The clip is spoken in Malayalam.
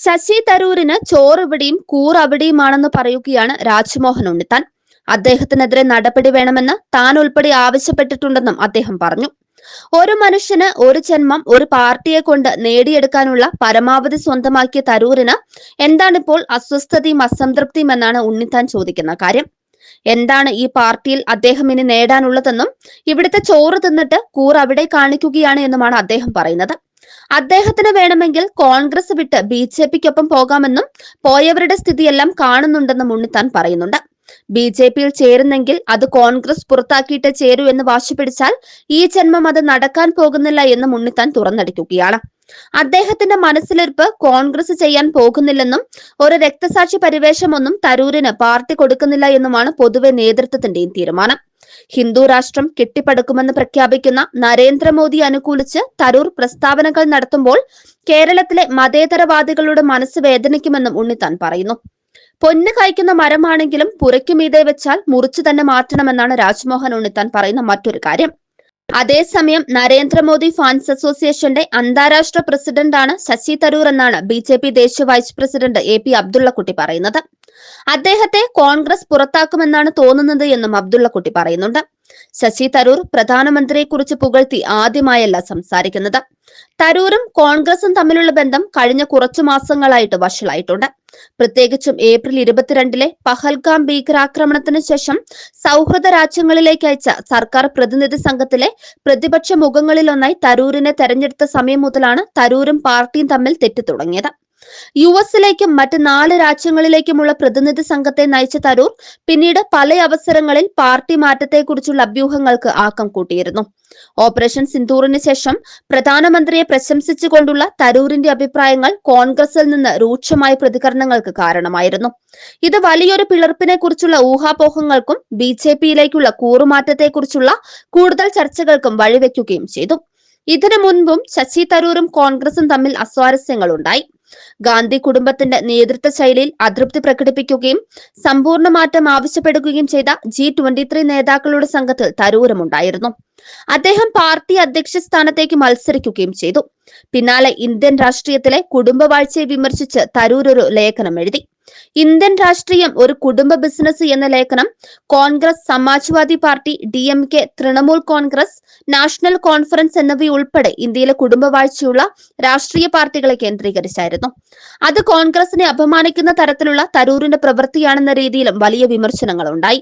ശശി തരൂരിന് ചോറിവിടെയും കൂറവിടെയുമാണെന്ന് പറയുകയാണ് രാജ്മോഹൻ ഉണ്ണിത്താൻ അദ്ദേഹത്തിനെതിരെ നടപടി വേണമെന്ന് താൻ ഉൾപ്പെടെ ആവശ്യപ്പെട്ടിട്ടുണ്ടെന്നും അദ്ദേഹം പറഞ്ഞു. ഒരു മനുഷ്യന് ഒരു ജന്മം ഒരു പാർട്ടിയെ കൊണ്ട് നേടിയെടുക്കാനുള്ള പരമാവധി സ്വന്തമാക്കിയ തരൂരിന് എന്താണിപ്പോൾ അസ്വസ്ഥതയും അസംതൃപ്തിയും എന്നാണ് ഉണ്ണിത്താൻ ചോദിക്കുന്ന കാര്യം. എന്താണ് ഈ പാർട്ടിയിൽ അദ്ദേഹം ഇനി നേടാനുള്ളതെന്നും ഇവിടുത്തെ ചോറ് തിന്നിട്ട് കൂർ അവിടെ കാണിക്കുകയാണ് എന്നുമാണ് അദ്ദേഹം പറയുന്നത്. അദ്ദേഹത്തിന് വേണമെങ്കിൽ കോൺഗ്രസ് വിട്ട് ബി ജെ പിക്കൊപ്പം പോകാമെന്നും പോയവരുടെ സ്ഥിതിയെല്ലാം കാണുന്നുണ്ടെന്നും ഉണ്ണിത്താൻ പറയുന്നുണ്ട്. ബി ജെ പിയിൽ ചേരുന്നെങ്കിൽ അത് കോൺഗ്രസ് പുറത്താക്കിയിട്ട് ചേരൂ എന്ന് വാശി പിടിച്ചാൽ ഈ ജന്മം അത് നടക്കാൻ പോകുന്നില്ല എന്നും ഉണ്ണിത്താൻ തുറന്നടിക്കുകയാണ്. അദ്ദേഹത്തിന്റെ മനസ്സിലിരിപ്പ് കോൺഗ്രസ് ചെയ്യാൻ പോകുന്നില്ലെന്നും ഒരു രക്തസാക്ഷി പരിവേഷമൊന്നും തരൂരിന് പാർട്ടി കൊടുക്കുന്നില്ല എന്നുമാണ് പൊതുവെ നേതൃത്വത്തിന്റെയും തീരുമാനം. ഹിന്ദു രാഷ്ട്രം കെട്ടിപ്പടുക്കുമെന്ന് പ്രഖ്യാപിക്കുന്ന നരേന്ദ്രമോദി അനുകൂലിച്ച് തരൂർ പ്രസ്താവനകൾ നടത്തുമ്പോൾ കേരളത്തിലെ മതേതരവാദികളുടെ മനസ്സ് വേദനിക്കുമെന്നും ഉണ്ണിത്താൻ പറയുന്നു. പൊന്ന് കായ്ക്കുന്ന മരമാണെങ്കിലും പുരയ്ക്കുമീതെ വെച്ചാൽ മുറിച്ചു തന്നെ മാറ്റണമെന്നാണ് രാജ്മോഹൻ ഉണ്ണിത്താൻ പറയുന്ന മറ്റൊരു കാര്യം. അതേസമയം നരേന്ദ്രമോദി ഫാൻസ് അസോസിയേഷന്റെ അന്താരാഷ്ട്ര പ്രസിഡന്റാണ് ശശി തരൂർ എന്നാണ് ബി ദേശീയ vice president A P Abdullakutty പറയുന്നത്. അദ്ദേഹത്തെ കോൺഗ്രസ് പുറത്താക്കുമെന്നാണ് തോന്നുന്നത് എന്നും അബ്ദുള്ളക്കുട്ടി പറയുന്നുണ്ട്. ശശി തരൂർ പ്രധാനമന്ത്രിയെക്കുറിച്ച് പുകഴ്ത്തി ആദ്യമായല്ല സംസാരിക്കുന്നത്. തരൂരും കോൺഗ്രസും തമ്മിലുള്ള ബന്ധം കഴിഞ്ഞ കുറച്ചു മാസങ്ങളായിട്ട് വഷളായിട്ടുണ്ട്. പ്രത്യേകിച്ചും ഏപ്രിൽ ഇരുപത്തിരണ്ടിലെ പഹൽഗാം ഭീകരാക്രമണത്തിന് ശേഷം സൗഹൃദ രാജ്യങ്ങളിലേക്ക് അയച്ച സർക്കാർ പ്രതിനിധി സംഘത്തിലെ പ്രതിപക്ഷ മുഖങ്ങളിലൊന്നായി തരൂരിനെ തെരഞ്ഞെടുത്ത സമയം മുതലാണ് തരൂരും പാർട്ടിയും തമ്മിൽ തെറ്റി തുടങ്ങിയത്. യു എസിലേക്കും മറ്റ് നാല് രാജ്യങ്ങളിലേക്കുമുള്ള പ്രതിനിധി സംഘത്തെ നയിച്ച തരൂർ പിന്നീട് പല അവസരങ്ങളിൽ പാർട്ടി മാറ്റത്തെക്കുറിച്ചുള്ള അഭ്യൂഹങ്ങൾക്ക് ആക്കം കൂട്ടിയിരുന്നു. ഓപ്പറേഷൻ സിന്ദൂറിന് ശേഷം പ്രധാനമന്ത്രിയെ പ്രശംസിച്ചുകൊണ്ടുള്ള തരൂരിന്റെ അഭിപ്രായങ്ങൾ കോൺഗ്രസിൽ നിന്ന് രൂക്ഷമായ പ്രതികരണങ്ങൾക്ക് കാരണമായിരുന്നു. ഇത് വലിയൊരു പിളർപ്പിനെ കുറിച്ചുള്ള ഊഹാപോഹങ്ങൾക്കും ബി ജെ പിയിലേക്കുള്ള കൂറുമാറ്റത്തെക്കുറിച്ചുള്ള കൂടുതൽ ചർച്ചകൾക്കും വഴിവെക്കുകയും ചെയ്തു. ഇതിനു മുൻപും ശശി തരൂരും കോൺഗ്രസും തമ്മിൽ അസ്വാരസ്യങ്ങൾ ഉണ്ടായി ഗാന്ധി കുടുംബത്തിന്റെ നേതൃത്വ ശൈലിയിൽ അതൃപ്തി പ്രകടിപ്പിക്കുകയും സമ്പൂർണ മാറ്റം ആവശ്യപ്പെടുകയും ചെയ്ത ജി ട്വന്റി ത്രീ നേതാക്കളുടെ സംഘത്തിൽ തരൂരമുണ്ടായിരുന്നു. അദ്ദേഹം പാർട്ടി അധ്യക്ഷ സ്ഥാനത്തേക്ക് മത്സരിക്കുകയും ചെയ്തു. പിന്നാലെ ഇന്ത്യൻ രാഷ്ട്രീയത്തിലെ കുടുംബവാഴ്ചയെ വിമർശിച്ച് തരൂർ ഒരു ലേഖനം എഴുതി. ഇന്ത്യൻ രാഷ്ട്രീയം ഒരു കുടുംബ ബിസിനസ് എന്ന ലേഖനം Congress Samajwadi Party D M K Trinamool Congress National Conference എന്നിവയുൾപ്പെടെ ഇന്ത്യയിലെ കുടുംബവാഴ്ചയുള്ള രാഷ്ട്രീയ പാർട്ടികളെ കേന്ദ്രീകരിച്ചായിരുന്നു. അത് കോൺഗ്രസിനെ അപമാനിക്കുന്ന തരത്തിലുള്ള തരൂരിന്റെ പ്രവൃത്തിയാണെന്ന രീതിയിലും വലിയ വിമർശനങ്ങൾ ഉണ്ടായി